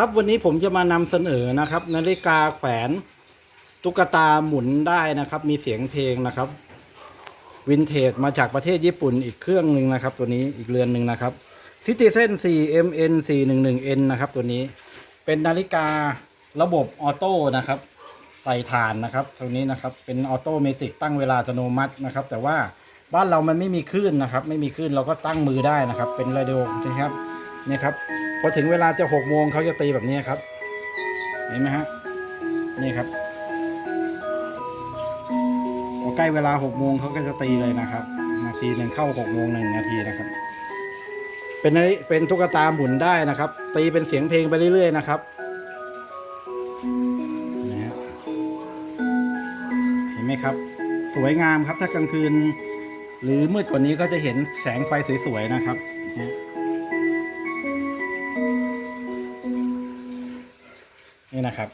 ครับวันนี้ผมจะมานำเสนอนะครับ นาฬิกาแขวนตุ๊กตาหมุนได้นะครับ มีเสียงเพลงนะครับวินเทจมาจากประเทศญี่ปุ่นอีกเครื่องหนึ่งนะครับ ตัวนี้อีกเรือนหนึ่งนะครับ Citizen 4MN 411N นะครับตัวนี้เป็นนาฬิการะบบออโต้นะครับ ใส่ฐานนะครับตรงนี้นะครับเป็นออโตเมติกตั้งเวลาอัตโนมัตินะครับ แต่ว่าบ้านเรามันไม่มีคลื่นนะครับ ไม่มีคลื่นเราก็ตั้งมือได้นะครับ เป็นเรดิโอนะครับเนี่ยครับ พอถึงเวลาจะหกโมงเขาจะตีแบบนี้ครับ เห็นไหมฮะ นี่ครับพอใกล้เวลาหกโมงเขาก็จะตีเลยนะครับ นาทีหนึ่งเข้าหกโมงหนึ่งนาทีนะครับ เป็นนาฬิเป็นตุ๊กตาหมุนได้นะครับ ตีเป็นเสียงเพลงไปเรื่อยๆนะครับนะฮะเห็นไหมครับ สวยงามครับถ้ากลางคืน หรือมืดกว่านี้ก็จะเห็นแสงไฟสวยๆนะครับนะ นี่นะครับ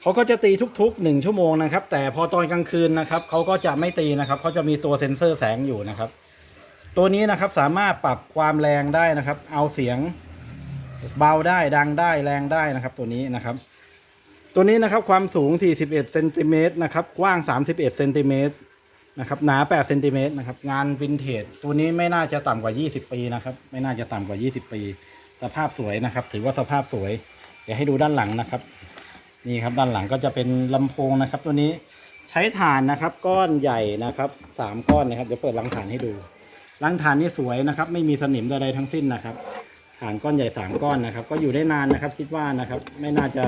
เขาก็จะตีทุกๆหนึ่งชั่วโมงนะครับ แต่พอตอนกลางคืนนะครับเขาก็จะไม่ตีนะครับเขาจะมีตัวเซ็นเซอร์แสงอยู่นะครับ ตัวนี้นะครับสามารถปรับความแรงได้นะครับ เอาเสียงเบาได้ดังได้แรงได้นะครับ ตัวนี้นะครับ ตัวนี้นะครับความสูง 41เซนติเมตรนะครับกว้าง 31เซนติเมตรนะครับหนา8เซนติเมตรนะครับงานวินเทจตัวนี้ไม่น่าจะต่ำกว่า 20 ปีนะครับ ไม่น่าจะต่ำกว่า 20 ปี สภาพสวยนะครับ ถือว่าสภาพสวย ดี๋ยวให้ดูด้านหลังนะครับ นี่ครับด้านหลังก็จะเป็นลำโพงนะครับ ตัวนี้ใช้ถ่านนะครับ ก้อนใหญ่นะครับสามก้อนนะครับเดี๋ยวเปิดลังถ่านให้ดูลังถ่านนี่สวยนะครับ ไม่มีสนิมใดๆทั้งสิ้นนะครับถ่านก้อนใหญ่สามก้อนนะครับ ก็อยู่ได้นานนะครับ คิดว่านะครับ ไม่น่าจะ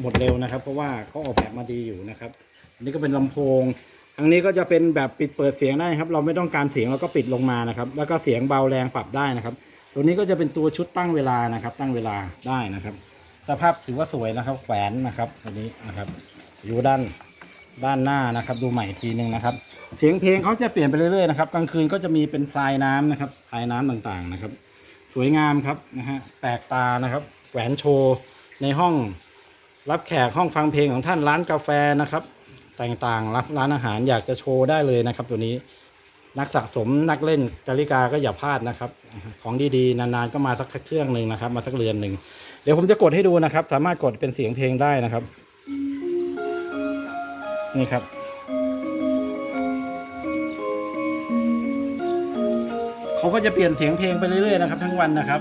หมดเร็วนะครับ เพราะว่าเขาออกแบบมาดีอยู่นะครับ อันนี้ก็เป็นลำโพงทางนี้ก็จะเป็นแบบปิดเปิดเสียงได้ครับ เราไม่ต้องการเสียงเราก็ปิดลงมานะครับ แล้วก็เสียงเบาแรงปรับได้นะครับ ตัวนี้ก็จะเป็นตัวชุดตั้งเวลานะครับ ตั้งเวลาได้นะครับ สภาพถือว่าสวยนะครับ แขวนนะครับตัวนี้นะครับ อยู่ด้านด้านหน้านะครับ ดูใหม่ทีหนึ่งนะครับ เสียงเพลงเขาจะเปลี่ยนไปเรื่อยๆนะครับกลางคืนก็จะมีเป็นพลายน้ำนะครับพลายน้ำต่างๆนะครับ สวยงามครับนะฮะแปลกตานะครับแหวนโชว์ในห้องรับแขกห้องฟังเพลงของท่านร้านกาแฟนะครับ ต่างๆรับร้านอาหารอยากจะโชว์ได้เลยนะครับ ตัวนี้ นักสะสมนักเล่นนาฬิกาก็อย่าพลาดนะครับ ของดีๆ นานๆก็มาสักเครื่องหนึ่งนะครับ มาสักเรือนหนึ่งเดี๋ยวผมจะกดให้ดูนะครับ สามารถกดเป็นเสียงเพลงได้นะครับ นี่ครับ เขาก็จะเปลี่ยนเสียงเพลงไปเรื่อยๆนะครับ ทั้งวันนะครับ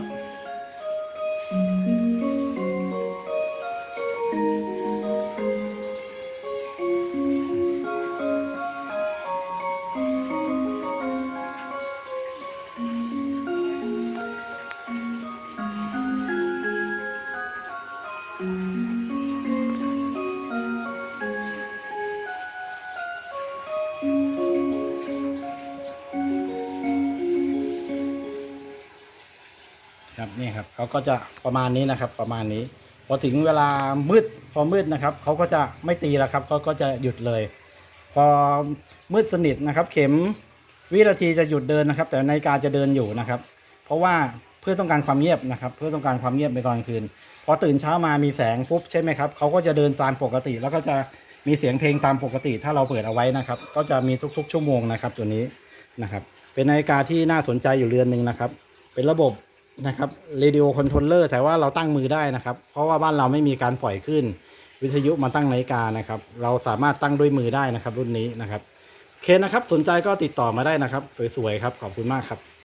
ครับนี่ครับเขาก็จะประมาณนี้นะครับ ประมาณนี้ พอถึงเวลามืดพอมืดนะครับเขาก็จะไม่ตีแล้วครับเขาก็จะหยุดเลย พอมืดสนิทนะครับ เข็มวินาทีจะหยุดเดินนะครับ แต่นาฬิกาจะเดินอยู่นะครับ เพราะว่าเพื่อต้องการความเงียบนะครับ เพื่อต้องการความเงียบในตอนกลางคืน พอตื่นเช้ามามีแสงปุ๊บใช่ไหมครับเขาก็จะเดินตามปกติ แล้วก็จะ มีเสียงเพลงตามปกติถ้าเราเปิดเอาไว้นะครับ ก็จะมีทุกๆ ชั่วโมงนะครับ ตัวนี้นะครับ เป็นนาฬิกาที่น่าสนใจอยู่เรือนหนึ่งนะครับ เป็นระบบนะครับเรดิโอคอนโทรลเลอร์แต่ว่าเราตั้งมือได้นะครับ เพราะว่าบ้านเราไม่มีการปล่อยขึ้น วิทยุมาตั้งนาฬิกานะครับ เราสามารถตั้งด้วยมือได้นะครับ รุ่นนี้นะครับโอเคนะครับ สนใจก็ติดต่อมาได้นะครับ สวยๆครับขอบคุณมากครับ